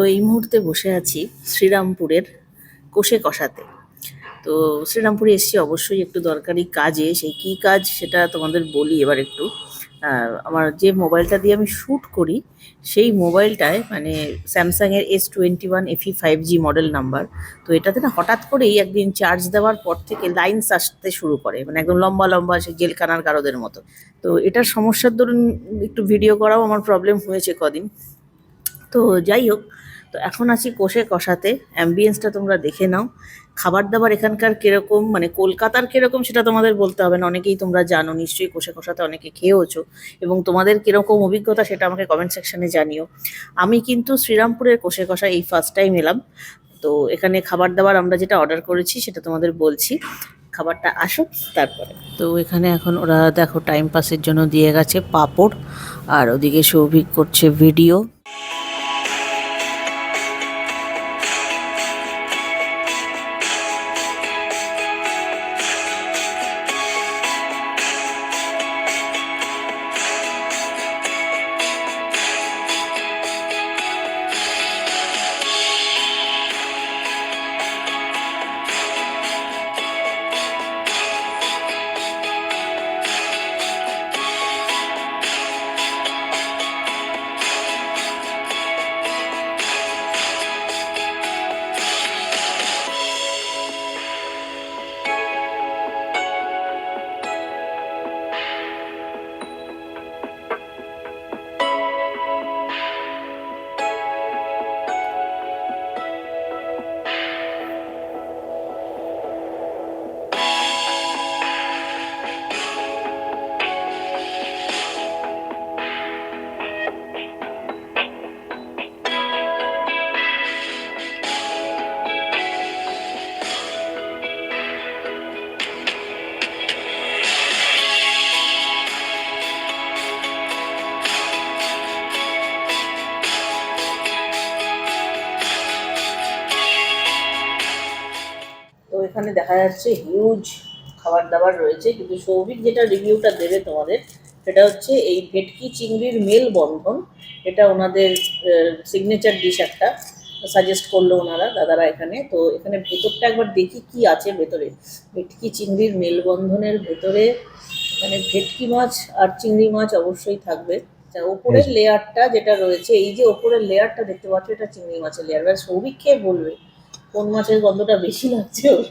তো এই মুহূর্তে বসে আছি শ্রীরামপুরের কোষে কষাতে। তো শ্রীরামপুরে এসেছি, অবশ্যই একটু দরকারি কাজে। সেই কী কাজ সেটা তোমাদের বলি এবার একটু। আমার যে মোবাইলটা দিয়ে আমি শ্যুট করি, সেই মোবাইলটায় মানে স্যামসাংয়ের S twenty one FE five G model number তো এটাতে না হঠাৎ করেই একদিন চার্জ দেওয়ার পর থেকে লাইনস আসতে শুরু করে। মানে একদম লম্বা লম্বা সে জেলখানার কারোদের মতো। তো এটার সমস্যার দরুন একটু ভিডিও করাও আমার প্রবলেম হয়েছে কদিন। তো যাই হোক তো এখন আছি কোষে কষাতে। অ্যাম্বিয়েন্সটা তোমরা দেখে নাও। খাবার দাবার এখানকার কীরকম মানে কলকাতার কীরকম সেটা তোমাদের বলতে হবে না। অনেকেই তোমরা জানো, নিশ্চয়ই কোষে কষাতে অনেকে খেয়েওছো। এবং তোমাদের কীরকম অভিজ্ঞতা সেটা আমাকে কমেন্ট সেকশানে জানিও। আমি কিন্তু শ্রীরামপুরের কোষে কষা এই ফার্স্ট টাইম এলাম। তো এখানে খাবার দাবার আমরা যেটা অর্ডার করেছি সেটা তোমাদের বলছি। খাবারটা আসুক, তারপরে। তো এখানে এখন ওরা দেখো টাইম পাসের জন্য দিয়ে গেছে পাপড়। আর ওদিকে সৌভিক করছে ভিডিও এখানে দেখা যাচ্ছে হিউজ খাবার দাবার রয়েছে। কিন্তু সৌভিক যেটা রিভিউটা দেবে তোমাদের সেটা হচ্ছে এই ভেটকি চিংড়ির মেল বন্ধন। এটা ওনাদের সিগনেচার ডিশ একটা। সাজেস্ট করল ওনারা দাদারা এখানে। তো এখানে ভেতরটা একবার দেখি কি আছে ভেতরে। ভেটকি চিংড়ির মেলবন্ধনের ভেতরে মানে ভেটকি মাছ আর চিংড়ি মাছ অবশ্যই থাকবে। আচ্ছা, ওপরের লেয়ারটা যেটা রয়েছে এই যে ওপরের লেয়ারটা দেখতে পাচ্ছ এটা চিংড়ি মাছের লেয়ার এবার সৌভিক খেয়ে বলবে? কোন মাছের গন্ধটা বেশি লাগছে ওর?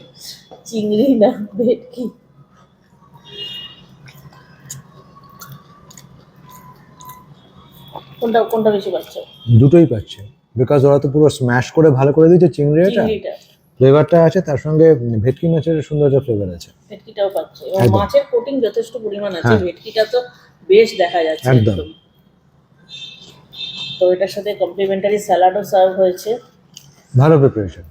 চিংড়ি না ভেটকি? কোনটা কোনটা বেশি পাচ্ছ? দুটোই পাচ্ছে। বিকজ ওরা তো পুরো স্ম্যাশ করে ভালো করে দিয়েছে চিংড়িটা। ফ্লেভারটা আছে তার সঙ্গে ভেটকি মাছের সুন্দর একটা ফ্লেভার আছে। ভেটকিটাও পাচ্ছে। এবং মাছের কোটিং যথেষ্ট পরিমাণ আছে। হ্যাঁ। ভেটকিটা তো বেশ দেখা যাচ্ছে একদম। একদম। তো এটার সাথে কমপ্লিমেন্টারি স্যালাডও সার্ভ হয়েছে। ভালো প্রিপারেশন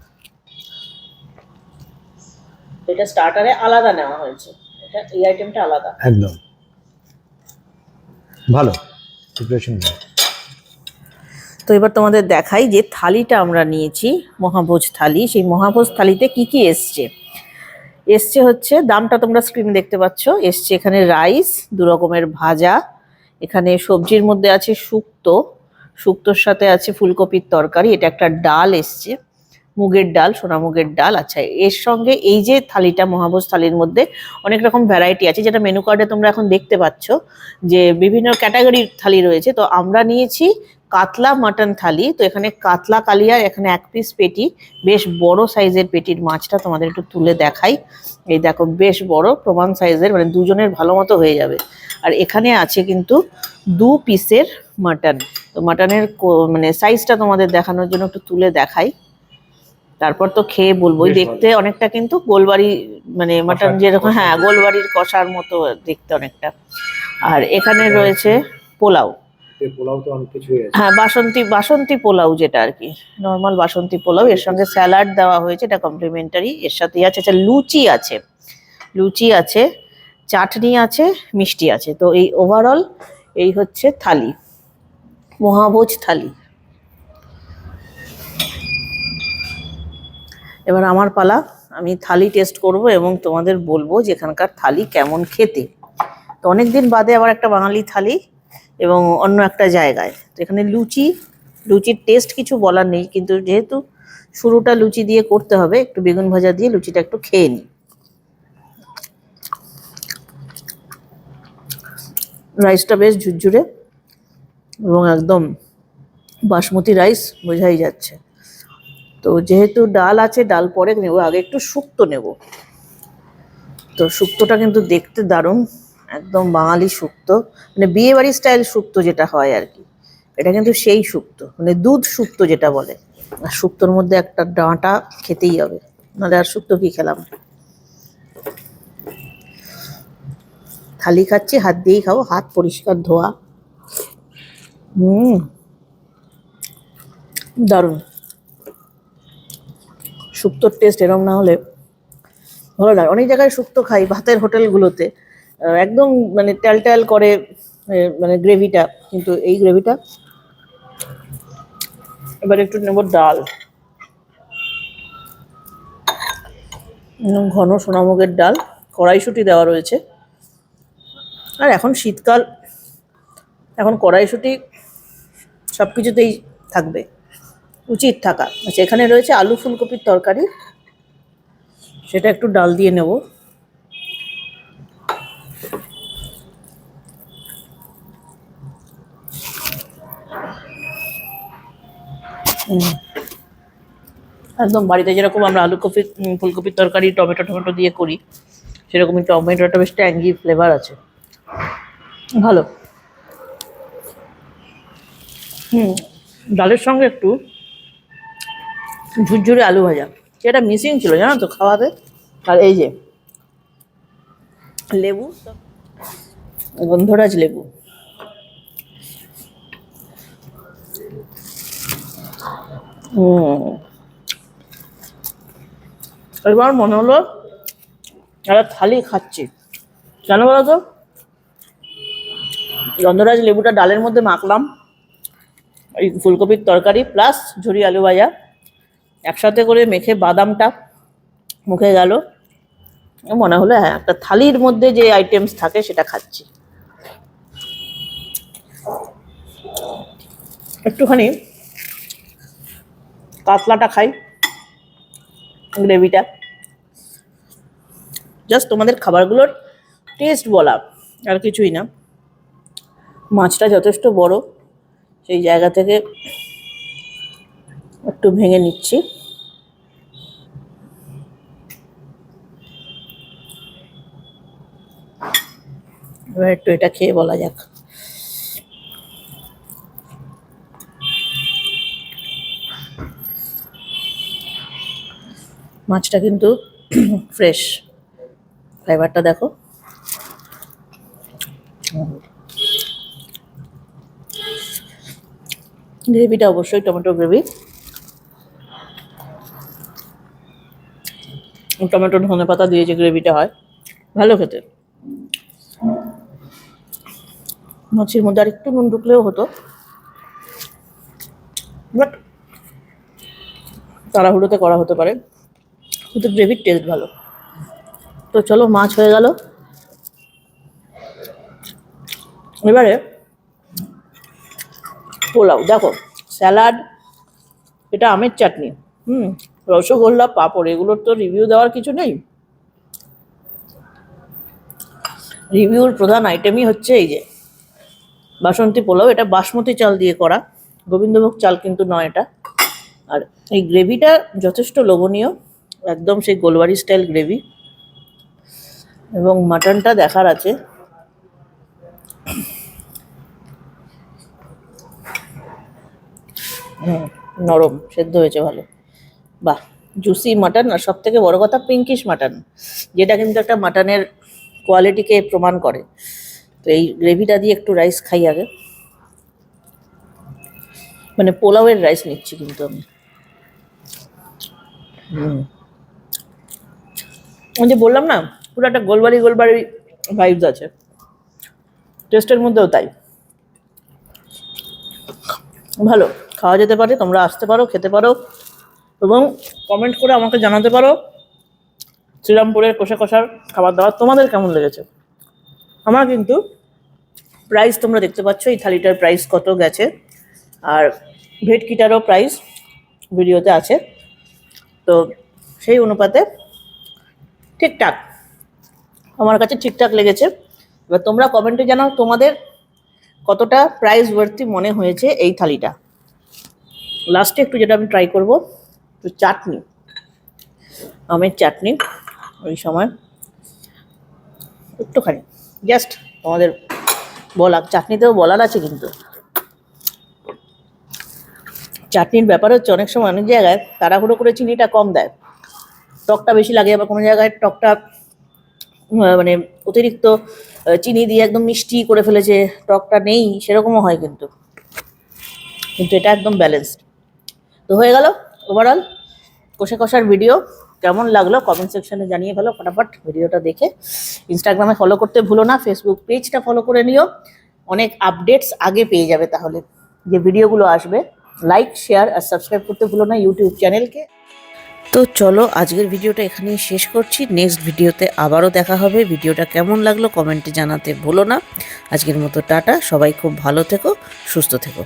এটা স্টার্টারে আলাদা নেওয়া হয়েছে। এটা এই আইটেমটা আলাদা। একদম। ভালো। প্রিপারেশন ভালো। তো এবার তোমাদের দেখাই যে থালিটা আমরা নিয়েছি মহাভোজ থালি। সেই মহাভোজ থালিতে কি কি এসছে? এসছে হচ্ছে দামটা তোমরা স্ক্রিনে দেখতে পাচ্ছ। এসছে এখানে রাইস দু রকমের ভাজা। এখানে সবজির মধ্যে আছে শুক্তো। শুক্তোর সাথে আছে ফুলকপির তরকারি। এটা একটা ডাল এসছে। মুগের ডাল, সোনা মুগের ডাল। আচ্ছা এর সঙ্গে এই যে থালিটা মহাভোজ থালির মধ্যে অনেক রকম ভ্যারাইটি আছে, যেটা মেনু কার্ডে তোমরা এখন দেখতে পাচ্ছ যে বিভিন্ন ক্যাটাগরির থালি রয়েছে। তো আমরা নিয়েছি কাতলা মাটন থালি। তো এখানে কাতলা কালিয়ার এখানে এক পিস পেটি, বেশ বড় সাইজের পেটির মাছটা তোমাদের একটু তুলে দেখাই। এই দেখো, বেশ বড়, প্রমাণ সাইজের মানে দুজনের ভালো মতো হয়ে যাবে। আর এখানে আছে কিন্তু দু পিসের মাটন তো মাটনের মানে সাইজটা তোমাদের দেখানোর জন্য একটু তুলে দেখাই। তারপর তো খেয়ে বলব। দেখতে অনেকটা কিন্তু গোলবাড়ি মানে মাটন যেরকম হ্যাঁ। গোলবাড়ির কষার মতো দেখতে অনেকটা। আর এখানে রয়েছে পোলাও। হ্যাঁ বাসন্তী বাসন্তী পোলাও যেটা আর কি নর্মাল বাসন্তী পোলাও। এর সঙ্গে স্যালাড দেওয়া হয়েছে এটা কমপ্লিমেন্টারি এর সাথে আছে আচ্ছা লুচি আছে। লুচি আছে চাটনি আছে মিষ্টি আছে। তো এই ওভারঅল এই হচ্ছে থালি মহাভোজ থালি। এবার আমার পালা, আমি থালি টেস্ট করব এবং তোমাদের বলব যে এখানকার থালি কেমন খেতে। তো অনেকদিন বাদে আবার একটা বাঙালি থালি এবং অন্য একটা জায়গায়। তো এখানে লুচি, লুচির টেস্ট কিছু বলার নেই, কিন্তু যেহেতু শুরুটা লুচি দিয়ে করতে হবে, একটু বেগুন ভাজা দিয়ে লুচিটা একটু খেয়ে নিই। রাইসটা বেশ ঝুরঝুরে এবং একদম বাসমতি রাইস বোঝাই যাচ্ছে। তো যেহেতু ডাল আছে, ডাল পরে নেব, আগে একটু শুক্তো নেব। তো শুক্তোটা কিন্তু দেখতে দারুণ, একদম বাঙালি শুক্তো। মানে বিয়ে বাড়ি স্টাইল শুক্তো যেটা হয় আর কি। এটা কিন্তু সেই শুক্তো মানে দুধ শুক্তো যেটা বলে। আর শুক্তোর মধ্যে একটা ডাঁটা খেতেই হবে, নাহলে আর শুক্তো কি খেলাম? থালি খাচ্ছি, হাত দিয়েই খাব, হাত পরিষ্কার, ধোয়া। হুম, দারুণ। শুক্তোর টেস্ট এরম না হলে ভালো লাগে। অনেক জায়গায় শুক্তো খাই, ভাতের হোটেলগুলোতে। একদম মানে ট্যাল ট্যাল করে মানে গ্রেভিটা, কিন্তু এই গ্রেভিটা। এবার একটু নেব ডাল। ঘন সোনামুগের ডাল, কড়াইশুঁটি দেওয়া রয়েছে। আর এখন শীতকাল, এখন কড়াইশুঁটি সব কিছুতেই থাকবে। উচিত থাকা। আচ্ছা এখানে রয়েছে আলু ফুলকপির তরকারি। সেটা একটু ডাল দিয়ে নেব। একদম বাড়িতে যেরকম আমরা আলু কপি ফুলকপির তরকারি, টমেটো টমেটো দিয়ে করি, সেরকমই টমেটোটা বেশ ট্যাঙ্গি ফ্লেভার আছে। ভালো। হুম, ডালের সঙ্গে একটু ঝুরঝুরে আলু ভাজা। যেটা মিসিং ছিল, জানো তো, খাওয়াতে। আর এই যে, লেবু। গন্ধরাজ লেবু। এবার মনে হলো একটা থালি খাচ্ছি কেন বলো তো? গন্ধরাজ লেবুটা ডালের মধ্যে মাখলাম এই ফুলকপির তরকারি প্লাস ঝুরি আলু ভাজা। একসাথে করে মেখে বাদামটা মুখে গেল। মনে হলো হ্যাঁ একটা থালির মধ্যে যে আইটেমস থাকে সেটা খাচ্ছি। একটুখানি কাতলাটা খাই, গ্রেভিটা। জাস্ট তোমাদের খাবারগুলোর টেস্ট বলা, আর কিছুই না। মাছটা যথেষ্ট বড়, সেই জায়গা থেকে একটু ভেঙে নিচ্ছি। এবার একটু এটা খেয়ে বলা যাক। মাছটা কিন্তু ফ্রেশ। ফ্লেভারটা দেখো। গ্রেভিটা অবশ্যই টমেটো গ্রেভি। টমেটো, ধনে পাতা দিয়ে যে গ্রেভিটা হয়, ভালো খেতে। মাছের মধ্যে আর একটু নুন ঢুকলেও হতো। বাট তাড়াহুড়োতে করা হতে পারে। কিন্তু গ্রেভির টেস্ট ভালো। তো চলো, মাছ হয়ে গেল। এবারে পোলাও। দেখো, স্যালাড, এটা আমের চাটনি। হুম রসগোল্লা, পাঁপড়, এগুলোর তো রিভিউ দেওয়ার কিছু নেই। রিভিউর প্রধান আইটেমই হচ্ছে এই যে, বাসন্তী পোলাও, এটা বাসমতি চাল দিয়ে করা। গোবিন্দভোগ চাল কিন্তু নয় এটা। আর এই গ্রেভিটা যথেষ্ট লোভনীয়, একদম সেই গোলবাড়ি স্টাইল গ্রেভি এবং মাটনটা দেখার আছে। নরম, সেদ্ধ হয়েছে ভালো। বাহ জুসি মাটন আর সব থেকে বড় কথা পিঙ্কিশ মাটন যেটা কিন্তু একটা মাটনের কোয়ালিটিকে প্রমাণ করে। তো এই গ্রেভিটা দিয়ে একটু রাইস খাই আগে। মানে পোলাওয়ের রাইস নিচ্ছি কিন্তু আমি। হুম। যে বললাম না, পুরো একটা গোলবাড়ি গোলবাড়ি ভাইবস আছে। টেস্টের মধ্যেও তাই। ভালো, খাওয়া যেতে পারে, তোমরা আসতে পারো, খেতে পারো। এবং কমেন্ট করে আমাকে জানাতে পারো। শ্রীরামপুরের কষা কষার খাবার দাবার তোমাদের কেমন লেগেছে? আমার কিন্তু প্রাইস তোমরা দেখতে পাচ্ছ, এই থালিটার প্রাইস কত গেছে। আর ভেটকিটারও প্রাইস ভিডিওতে আছে। তো সেই অনুপাতে ঠিকঠাক, আমার কাছে ঠিকঠাক লেগেছে। এবার তোমরা কমেন্টে জানাও তোমাদের কতটা প্রাইস ওয়ার্থি মনে হয়েছে এই থালিটা। লাস্টে একটু যেটা আমি ট্রাই করব। একটু চাটনি। আমের চাটনি ওই সময়। একটুখানি। জাস্ট তোমাদের বলা, চাটনিতেও বলার আছে কিন্তু। চাটনির ব্যাপার হচ্ছে অনেক সময় অনেক জায়গায় তাড়াহুড়ো করে চিনিটা কম দেয়। টকটা বেশি লাগে আবার কোনো জায়গায় টকটা মানে অতিরিক্ত চিনি দিয়ে একদম মিষ্টি করে ফেলেছে, টকটা নেই, সেরকমও হয় কিন্তু। কিন্তু এটা একদম ব্যালেন্সড তো হয়ে গেল? ওভারঅল কষে কষার ভিডিও কেমন লাগল কমেন্ট সেকশনে জানিয়ে ফেলো, ফটাফট ভিডিওটা দেখে। ইনস্টাগ্রামে ফলো করতে ভুলো না ফেসবুক পেজটা ফলো করে নিও। অনেক আপডেটস আগে পেয়ে যাবে তাহলে। যে ভিডিওগুলো আসবে লাইক শেয়ার আর সাবস্ক্রাইব করতে ভুলো না ইউটিউব চ্যানেলকে তো চলো, আজকের ভিডিওটা এখানেই শেষ করছি। নেক্সট ভিডিওতে আবারও দেখা হবে। ভিডিওটা কেমন লাগল কমেন্টে জানাতে ভুলো না। আজকের মতো টাটা। সবাই খুব ভালো থেকো, সুস্থ থেকো।